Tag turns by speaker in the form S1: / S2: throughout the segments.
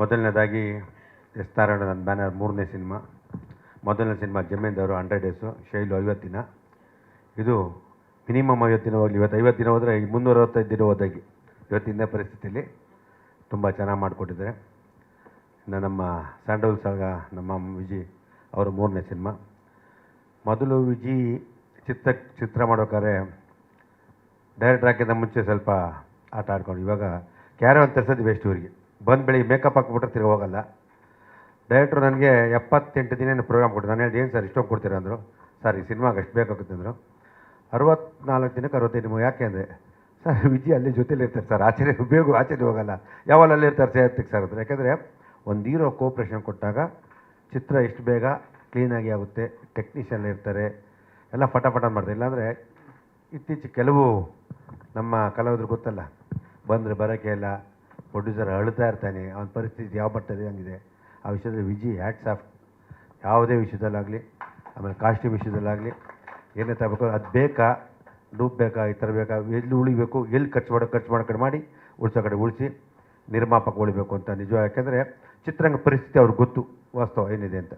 S1: ಮೊದಲನೇದಾಗಿ ಎಸ್ ನಾರಾಯಣ ನನ್ನ ಬ್ಯಾನರ್ ಮೂರನೇ ಸಿನಿಮಾ. ಮೊದಲನೇ ಸಿನಿಮಾ ಜಮೀನ್ದವರು ಹಂಡ್ರೆಡ್ ಡೇಸು, ಶೈಲು ಐವತ್ತು ದಿನ. ಇದು ಮಿನಿಮಮ್ ಐವತ್ತು ದಿನ ಹೋಗಲಿ, ಇವತ್ತು ಐವತ್ತು ದಿನ ಹೋದರೆ ಈಗ ಮುನ್ನೂರ ಅರವತ್ತೈದು ದಿನ ಹೋದಾಗಿ. ಇವತ್ತಿನ ಪರಿಸ್ಥಿತಿಯಲ್ಲಿ ತುಂಬ ಚೆನ್ನಾಗಿ ಮಾಡಿಕೊಟ್ಟಿದ್ದಾರೆ. ಇನ್ನು ನಮ್ಮ ಸ್ಯಾಂಡಲ್ ಸಾಗ ನಮ್ಮ ವಿಜಿ ಅವರು ಮೂರನೇ ಸಿನಿಮಾ. ಮೊದಲು ವಿಜಿ ಚಿತ್ರ ಚಿತ್ರ ಮಾಡ್ಬೇಕಾದ್ರೆ ಡೈರೆಕ್ಟರ್ ಹಾಕಿದ ಮುಂಚೆ ಸ್ವಲ್ಪ ಆಟ ಆಡ್ಕೊಂಡು, ಇವಾಗ ಕ್ಯಾರವನ್ ತರಿಸೋದು ವೇಸ್ಟ್ ಇವರಿಗೆ. ಬಂದು ಬೆಳಿಗ್ಗೆ ಮೇಕಪ್ ಹಾಕ್ಬಿಟ್ರೆ ತಿರ್ಗಿ ಹೋಗಲ್ಲ. ಡೈರೆಕ್ಟ್ರು ನನಗೆ ಎಪ್ಪತ್ತೆಂಟು ದಿನ ಪ್ರೋಗ್ರಾಮ್ ಕೊಟ್ಟು ನಾನು ಹೇಳಿದೆ, ಏನು ಸರ್ ಇಷ್ಟೊಂದು ಕೊಡ್ತೀರಾ? ಅಂದರು. ಸರ್, ಈ ಸಿನಿಮಾಗೆ ಅಷ್ಟು ಬೇಕಾಗುತ್ತೆ ಅಂದರು. ಅರವತ್ನಾಲ್ಕು ದಿನಕ್ಕೆ ಅರವತ್ತೈದು ನಿಮಗೆ ಯಾಕೆ ಅಂದರೆ, ಸರ್, ವಿಜಿ ಅಲ್ಲಿ ಜೊತೆಯಲ್ಲಿ ಇರ್ತಾರೆ ಸರ್. ಆಚೆ ಬೇಗ ಆಚೆ ಹೋಗಲ್ಲ. ಯಾವಾಗ ಅಲ್ಲಿ ಇರ್ತಾರೆ ಸೇರ್ತಿಗೆ ಸರ್ ಅಂದ್ರೆ. ಯಾಕೆಂದರೆ, ಒಂದು ಹೀರೋ ಕೋಪ್ರೇಷನ್ ಕೊಟ್ಟಾಗ ಚಿತ್ರ ಎಷ್ಟು ಬೇಗ ಕ್ಲೀನಾಗಿ ಆಗುತ್ತೆ ಟೆಕ್ನಿಷಿಯನ್ ಇರ್ತಾರೆ, ಎಲ್ಲ ಫಟಾಫಟ ಮಾಡ್ತಾರೆ. ಇಲ್ಲಾಂದರೆ, ಇತ್ತೀಚೆಗೆ ಕೆಲವು ನಮ್ಮ ಕಲಾವಿದ್ರು ಗೊತ್ತಲ್ಲ, ಬಂದರೆ ಬರೋಕ್ಕೆ ಇಲ್ಲ ಪ್ರೊಡ್ಯೂಸರ್ ಅಳ್ತಾ ಇರ್ತಾನೆ, ಅವನ ಪರಿಸ್ಥಿತಿ ಯಾವ ಬರ್ತದೆ ಹಂಗಿದೆ, ಆ ವಿಷಯದಲ್ಲಿ ವಿಜಿ ಹ್ಯಾಟ್ಸ್ ಆಫ್, ಯಾವುದೇ ವಿಷಯದಲ್ಲಾಗಲಿ, ಆಮೇಲೆ ಕಾಸ್ಟ್ಯೂಮ್ ವಿಷಯದಲ್ಲಾಗಲಿ, ಏನೇ ತಗೋಬೇಕು ಅದು ಬೇಕಾ ಡೂಪ್ ಬೇಕಾ, ಈ ಥರ ಬೇಕಾ, ಎಲ್ಲಿ ಉಳಿಬೇಕು, ಎಲ್ಲಿ ಖರ್ಚು ಮಾಡೋ ಖರ್ಚು ಮಾಡೋ ಕಡೆ ಮಾಡಿ ಉಳಿಸೋ ಕಡೆ ಉಳಿಸಿ ನಿರ್ಮಾಪಕ ಉಳಿಬೇಕು ಅಂತ ನಿಜ, ಯಾಕೆಂದರೆ ಚಿತ್ರರಂಗ ಪರಿಸ್ಥಿತಿ ಅವ್ರಿಗೆ ಗೊತ್ತು, ವಾಸ್ತವ ಏನಿದೆ ಅಂತ.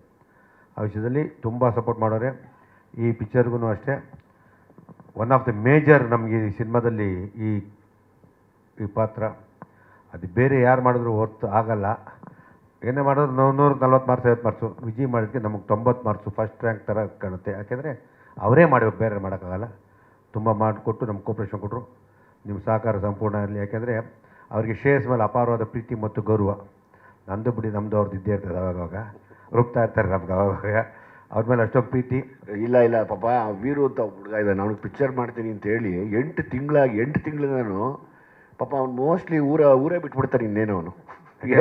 S1: ಆ ವಿಷಯದಲ್ಲಿ ತುಂಬ ಸಪೋರ್ಟ್ ಮಾಡೋರೆ. ಈ ಪಿಕ್ಚರ್ಗೂ ಅಷ್ಟೇ. ಒನ್ ಆಫ್ ದ ಮೇಜರ್ ನಮಗೆ ಈ ಸಿನಿಮಾದಲ್ಲಿ ಈ ಈ ಪಾತ್ರ ಅದು ಬೇರೆ ಯಾರು ಮಾಡಿದ್ರು ಹೊರ್ತು ಆಗಲ್ಲ. ಏನೇ ಮಾಡಿದ್ರು ನೂರು ನಲ್ವತ್ತು ಮಾರ್ಕ್ಸ್ ಐವತ್ತು ಮಾರ್ಕ್ಸು ವಿಜಿ ಮಾಡಿದ್ಕೆ ನಮಗೆ ತೊಂಬತ್ತು ಮಾರ್ಕ್ಸು ಫಸ್ಟ್ ರ್ಯಾಂಕ್ ಥರ ಕಾಣುತ್ತೆ. ಯಾಕೆಂದರೆ ಅವರೇ ಮಾಡಬೇಕು ಬೇರೆ ಮಾಡೋಕ್ಕಾಗಲ್ಲ. ತುಂಬ ಮಾಡಿಕೊಟ್ಟು ನಮ್ಗೆ ಕೋಪ್ರೇಷನ್ ಕೊಟ್ಟರು ನಿಮ್ಮ ಸಹಕಾರ ಸಂಪೂರ್ಣ ಇರಲಿ. ಯಾಕೆಂದರೆ ಅವರಿಗೆ ಶ್ರೇಯಸ್ ಮೇಲೆ ಅಪಾರವಾದ ಪ್ರೀತಿ ಮತ್ತು ಗೌರವ. ನಂದು ಬಿಡಿ ನಮ್ಮದು ಅವ್ರದ್ದು ಇದ್ದೇ ಇರ್ತದೆ ಅವಾಗವಾಗ. ರುಬ್ತಾ ಇರ್ತಾರೆ ನಮ್ಗೆ ಅವಾಗವಾಗ. ಅವ್ರ ಮೇಲೆ ಅಷ್ಟೊಂದು ಪ್ರೀತಿ.
S2: ಇಲ್ಲ ಇಲ್ಲ, ಪಾಪ ವೀರು ಅಂತ ಹುಡುಗ ಇದೆ ಅವ್ನಿಗೆ ಪಿಕ್ಚರ್ ಮಾಡ್ತೀನಿ ಅಂತ ಹೇಳಿ ಎಂಟು ತಿಂಗಳಾಗಿ, ಎಂಟು ತಿಂಗಳು ನಾನು ಪಾಪ ಅವ್ನು ಮೋಸ್ಟ್ಲಿ ಊರ ಊರೇ ಬಿಟ್ಬಿಡ್ತಾರೆ ಇನ್ನೇನು ಅವನು.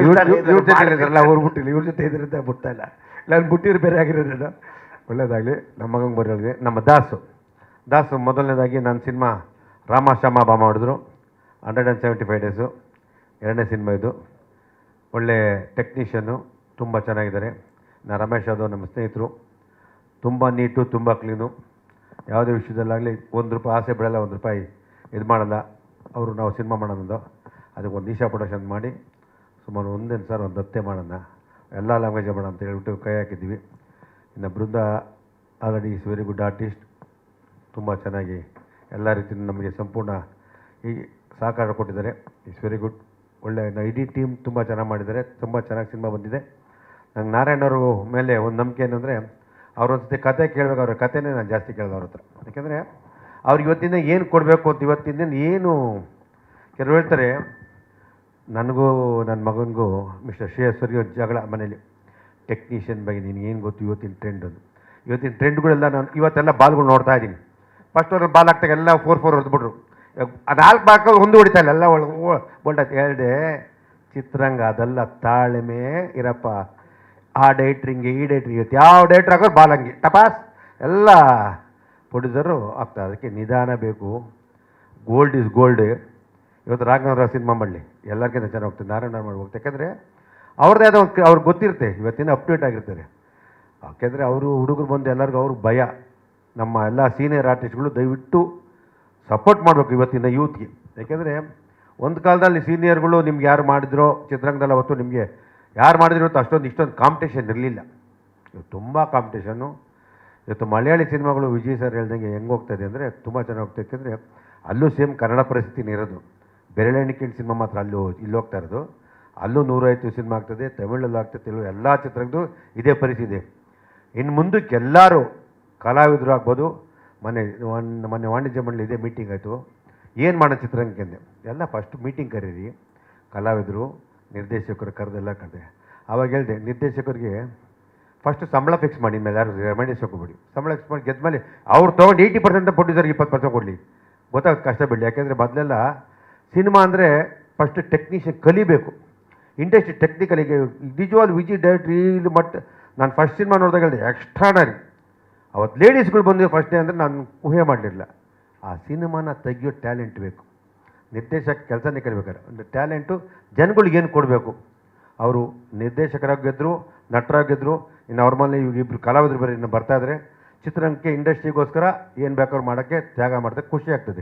S1: ಇವ್ರ ಜೊತೆ ಇದ್ರಲ್ಲ ಅವ್ರು ಬಿಟ್ಟಿಲ್ಲ ಇವ್ರ ಜೊತೆ ಇದ್ರಂತ ಬಿಡ್ತಾ ಇಲ್ಲ. ನಾನು ಬಿಟ್ಟಿರು ಬೇರೆ ಆಗಿರೋದು ಒಳ್ಳೇದಾಗಲಿ ನಮ್ಮ ಮಗಂಗೆ ಬರೋರಿಗೆ ನಮ್ಮ ದಾಸು. ದಾಸು ಮೊದಲನೇದಾಗಿ ನನ್ನ ಸಿನಿಮಾ ರಾಮ ಶಾಮ ಬಾ ಮಾಡಿದ್ರು. Hundred and seventy five days ಎರಡನೇ ಸಿನಿಮಾ ಇದು. ಒಳ್ಳೆ ಟೆಕ್ನಿಷಿಯನ್ನು ತುಂಬ ಚೆನ್ನಾಗಿದ್ದಾರೆ. ನಾ ರಮೇಶ್ ಅದು ನಮ್ಮ ಸ್ನೇಹಿತರು. ತುಂಬ ನೀಟು ತುಂಬ ಕ್ಲೀನು ಯಾವುದೇ ವಿಷಯದಲ್ಲಾಗಲಿ ಒಂದು ರೂಪಾಯಿ ಆಸೆ ಬಿಡಲ್ಲ ಒಂದು ರೂಪಾಯಿ ಇದು ಮಾಡಲ್ಲ. ಅವರು ನಾವು ಸಿನಿಮಾ ಮಾಡೋದು ಅದಕ್ಕೆ ಒಂದು ಈಶಾ ಪ್ರೊಡಕ್ಷನ್ ಮಾಡಿ ಸುಮಾರು ಒಂದೇನು ಸರ್ ಒಂದು ಹತ್ತೆ ಮಾಡೋಣ ಎಲ್ಲ ಲ್ಯಾಂಗ್ವೇಜ್ ಮಾಡೋಣ ಅಂತ ಹೇಳ್ಬಿಟ್ಟು ಕೈ ಹಾಕಿದ್ದೀವಿ. ಇನ್ನು Brinda already is very good artist ತುಂಬ ಚೆನ್ನಾಗಿ ಎಲ್ಲ ರೀತಿಯಿಂದ ನಮಗೆ ಸಂಪೂರ್ಣ ಈ ಸಹಕಾರ ಕೊಟ್ಟಿದ್ದಾರೆ. ಇಟ್ಸ್ ವೆರಿ ಗುಡ್ ಒಳ್ಳೆ ಇಡೀ ಟೀಮ್ ತುಂಬ ಚೆನ್ನಾಗಿ ಮಾಡಿದ್ದಾರೆ. ತುಂಬ ಚೆನ್ನಾಗಿ ಸಿನಿಮಾ ಬಂದಿದೆ. ನಂಗೆ ನಾರಾಯಣವರು ಮೇಲೆ ಒಂದು ನಂಬಿಕೆ ಏನಂದರೆ, ಅವ್ರ ಜೊತೆ ಕತೆ ಕೇಳಬೇಕು, ಅವ್ರ ಕತೆನೇ ನಾನು ಜಾಸ್ತಿ ಕೇಳಿದೆ ಅವ್ರ ಹತ್ರ. ಯಾಕೆಂದರೆ ಅವ್ರಿಗೆ ಇವತ್ತಿಂದ ಏನು ಕೊಡಬೇಕು ಅಂತ ಇವತ್ತಿಂದ ಏನು ಕೆಲವು ಹೇಳ್ತಾರೆ, ನನಗೂ ನನ್ನ ಮಗನಿಗೂ ಮಿಸ್ಟರ್ ಶ್ರೇಯಸ್ವರಿಗೆ ಜಗಳ ಮನೇಲಿ. ಟೆಕ್ನಿಷಿಯನ್ ಬಗ್ಗೆ ನೀನು ಏನು ಗೊತ್ತು ಇವತ್ತಿನ ಟ್ರೆಂಡ್ ಅದು. ಇವತ್ತಿನ ಟ್ರೆಂಡ್ಗಳೆಲ್ಲ ನಾನು ಇವತ್ತೆಲ್ಲ ಬಾಲ್ಗಳು ನೋಡ್ತಾ ಇದ್ದೀನಿ. ಫಸ್ಟ್ ಅವ್ರ ಬಾಲ್ ಹಾಕ್ತಾಗ ಎಲ್ಲ ಫೋರ್ ಫೋರ್ ಹೊಡೆದ್ಬಿಟ್ರು. ನಾಲ್ಕು ಬಾಕ್ ಒಂದು ಹೊಡಿತಾ ಇಲ್ಲ, ಎಲ್ಲ ಬೋಲ್ಟ್ ಹೇಳಿದೆ ಚಿತ್ರಂಗ ಅದೆಲ್ಲ ತಾಳ್ಮೆ, ಇರಪ್ಪ. ಆ ಡೈಟ್ರಿಂಗೆ, ಈ ಡೈಟ್ರಿಂಗ್, ಇವತ್ತು ಯಾವ ಡೈಟ್ರ್ ಹಾಕೋರು ಬಾಲ್ ಹಂಗೆ. ಟಪಾಸ್. ಎಲ್ಲ ಪ್ರೊಡ್ಯೂಸರು ಆಗ್ತಾ ಅದಕ್ಕೆ ನಿಧಾನ ಬೇಕು. ಗೋಲ್ಡ್ ಇಸ್ ಗೋಲ್ಡ್ ಇವತ್ತು ರಾಘವರ ಸಿನಿಮಾ ಮಾಡಲಿ. ಎಲ್ಲರಿಗಿಂತ ಚೆನ್ನಾಗಿ ಹೋಗ್ತದೆ. ನಾರಾಯಣ ಮಾಡಿ ಹೋಗ್ತದೆ. ಯಾಕಂದರೆ ಅವ್ರದ್ದೇ ಆದ ಒಂದು ಅವ್ರಿಗೆ ಗೊತ್ತಿರುತ್ತೆ. ಇವತ್ತಿನ ಅಪ್ಡೇಟ್ ಆಗಿರ್ತಾರೆ. ಯಾಕೆಂದರೆ ಅವರು ಹುಡುಗರು ಬಂದು ಎಲ್ಲರಿಗೂ ಅವ್ರಿಗೆ ಭಯ. ನಮ್ಮ ಎಲ್ಲ ಸೀನಿಯರ್ ಆರ್ಟಿಸ್ಟ್ಗಳು ದಯವಿಟ್ಟು ಸಪೋರ್ಟ್ ಮಾಡಬೇಕು ಇವತ್ತಿನ ಯೂತ್ಗೆ ಯಾಕೆಂದರೆ ಒಂದು ಕಾಲದಲ್ಲಿ ಸೀನಿಯರ್ಗಳು ನಿಮ್ಗೆ ಯಾರು ಮಾಡಿದ್ರೋ, ಚಿತ್ರರಂಗದಲ್ಲಿ ಅವತ್ತು ನಿಮಗೆ ಯಾರು ಮಾಡಿದ್ರು ಅಷ್ಟೊಂದು, ಇಷ್ಟೊಂದು ಕಾಂಪಿಟೇಷನ್ ಇರಲಿಲ್ಲ. ಇವತ್ತು ತುಂಬ ಕಾಂಪಿಟೇಷನ್ನು ಇವತ್ತು ಮಲಯಾಳಿ ಸಿನಿಮಾಗಳು ವಿಜಯ್ ಸರ್ ಹೇಳ್ದಂಗೆ ಹೆಂಗೆ ಹೋಗ್ತಾಯಿದೆ ಅಂದರೆ ತುಂಬ ಚೆನ್ನಾಗಿ ಹೋಗ್ತಾ ಯಾಕೆಂದರೆ ಅಲ್ಲೂ ಸೇಮ್ ಕನ್ನಡ ಪರಿಸ್ಥಿತಿನೇ ಇರೋದು. ಬೆರಳೆಣಿಕೆ ಸಿನಿಮಾ ಮಾತ್ರ ಅಲ್ಲೂ ಇಲ್ಲಿ ಹೋಗ್ತಾ ಇರೋದು. ಅಲ್ಲೂ ನೂರೈವತ್ತು ಸಿನಿಮಾ ಆಗ್ತದೆ, ತಮಿಳಲ್ಲೂ ಆಗ್ತದೆ, ತೆಲುಗು ಎಲ್ಲ ಚಿತ್ರದ್ದು ಇದೇ ಪರಿಸ್ಥಿತಿ ಇನ್ನು ಮುಂದಕ್ಕೆ ಎಲ್ಲರೂ ಕಲಾವಿದರು ಆಗ್ಬೋದು ಮೊನ್ನೆ ಮೊನ್ನೆ ವಾಣಿಜ್ಯ ಮಂಡಳಿ ಇದೇ ಮೀಟಿಂಗ್ ಆಯಿತು. ಏನು ಮಾಡೋ ಚಿತ್ರರಂಗಕ್ಕೆ ಅಂದೆ. ಎಲ್ಲ ಫಸ್ಟ್ ಮೀಟಿಂಗ್ ಕರೀರಿ. ಕಲಾವಿದರು, ನಿರ್ದೇಶಕರು ಕರೆದೆಲ್ಲ ಕರೆದೆ. ಆವಾಗ ಹೇಳಿದೆ, ನಿರ್ದೇಶಕರಿಗೆ ಫಸ್ಟ್ ಸಂಬಳ ಫಿಕ್ಸ್ ಮಾಡಿ ಮೇಲೆ, ಯಾರು ಹೋಗ್ಬಿಡಿ. ಸಂಬಳ ಫಿಕ್ಸ್ ಮಾಡಿ ಗೆದ್ಮೇಲೆ ಅವ್ರು ತೊಗೊಂಡು ಏಯ್ಟಿ ಪರ್ಸೆಂಟ್ ಪ್ರೊಡ್ಯೂಸರ್ಗೆ ಇಪ್ಪತ್ತು ಪರ್ಸೆಂಟ್ ಕೊಡಲಿ. ಗೊತ್ತಾಗುತ್ತೆ ಕಷ್ಟ ಬಿಡಲಿ. ಯಾಕೆಂದರೆ ಮೊದಲೆಲ್ಲ ಸಿನಿಮಾ ಅಂದರೆ ಫಸ್ಟ್ ಟೆಕ್ನಿಷಿಯನ್ ಕಲಿಬೇಕು. ಇಂಡಸ್ಟ್ರಿ ಟೆಕ್ನಿಕಲಿಗೆ ನಿಜವಾಗ್ಲು ವಿಜಿ ಡೈರೆಕ್ಟ್ರಿ ಇಲ್ಲಿ ಮಟ್ ನಾನು ಫಸ್ಟ್ ಸಿನಿಮಾ ನೋಡಿದಾಗ ಹೇಳಿದೆ ಎಕ್ಸ್ಟ್ರಾನರಿ ಅವತ್ತು ಲೇಡೀಸ್ಗಳು ಬಂದು ಫಸ್ಟ್ ಡೇ ಅಂದರೆ ನಾನು ಊಹೆ ಮಾಡಲಿಲ್ಲ. ಆ ಸಿನಿಮಾನ ತೆಗಿಯೋ ಟ್ಯಾಲೆಂಟ್ ಬೇಕು. ನಿರ್ದೇಶಕ ಕೆಲಸನೇ ಕಲಿಬೇಕಾರೆ ಒಂದು ಟ್ಯಾಲೆಂಟು ಜನಗಳಿಗೆ ಏನು ಕೊಡಬೇಕು? ಅವರು ನಿರ್ದೇಶಕರಾಗಿ ಗೆದ್ದರು ನಟರಾಗಿ ಗೆದ್ದರು ಇನ್ನು ಅವ್ರ ಮೇಲೆ ಇವಾಗ ಇಬ್ಬರು ಕಲಾವಿದರು ಬೇರೆ ಇನ್ನು ಬರ್ತಾ ಇದ್ದಾರೆ ಚಿತ್ರರಂಗಕ್ಕೆ ಇಂಡಸ್ಟ್ರಿಗೋಸ್ಕರ ಏನು ಬೇಕಾದ್ರು ಮಾಡೋಕ್ಕೆ ತ್ಯಾಗ ಮಾಡ್ತಾರೆ ಖುಷಿ ಆಗ್ತದೆ.